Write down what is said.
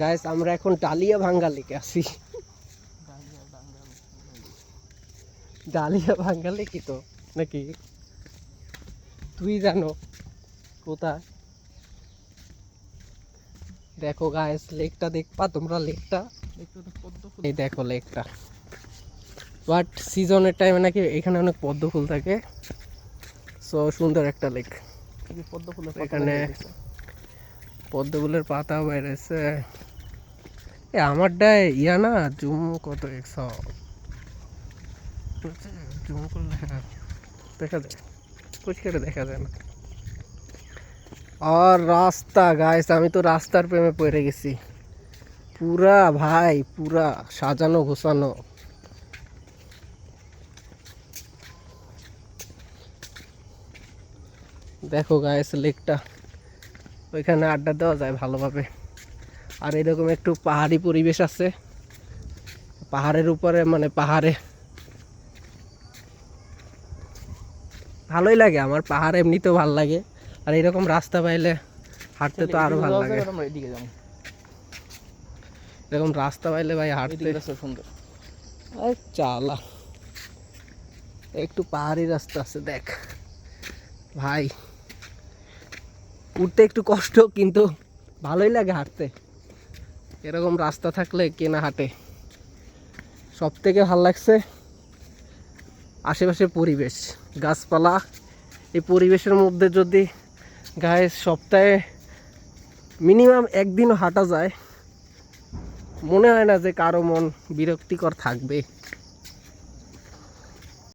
Guys আমরা এখন dahlia ভাঙ্গা লেকে আছি। ডালিয়া ভাঙ্গা লেকে তো? নাকি? তুই জানো কোথায়? দেখো গাইস লেকটা দেখবা তোমরা? লেকটা এই দেখো লেকটা বাট সিজনের টাইমে নাকি এখানে অনেক পদ্ম ফুল থাকে। সো সুন্দর একটা লেক পদ্ম ফুলের এখানে পদ্ম ফুলের পাতা বেড়েছে। এ আমারটা ইয়া না জুম কত একশো জুম করলে হ্যাঁ, দেখা যায়। পরিষ্কার দেখা যায় না। আর রাস্তা গাইস আমি তো রাস্তার প্রেমে পড়ে গেছি। পুরা ভাই পুরা সাজানো গোছানো। দেখো গাইস লেকটা ওইখানে আড্ডা দেওয়া যায় ভালোভাবে। আর এরকম একটু পাহাড়ি পরিবেশ আছে। পাহাড়ের উপরে মানে পাহাড়ে। ভালোই লাগে আমার পাহাড় এমনিতেও ভালো লাগে। আর এরকম রাস্তা পাইলে হাঁটতে তো আরও ভালো লাগে। এরকম রাস্তা পাইলে ভাই হাঁটতে সুন্দর। চালা। একটু পাহাড়ি রাস্তা আছে দেখ। ভাই। উঠতে একটু কষ্ট, কিন্তু ভালোই লাগে হাঁটতে। এরকম রাস্তা থাকলে কে না হাঁটে। সব থেকে ভালো লাগছে আশেপাশের পরিবেশ। গাছপালা, এই পরিবেশের মধ্যে যদি গায়ে সপ্তাহে মিনিমাম একদিনও হাঁটা যায়, মনে হয় না যে কারও মন বিরক্তিকর থাকবে।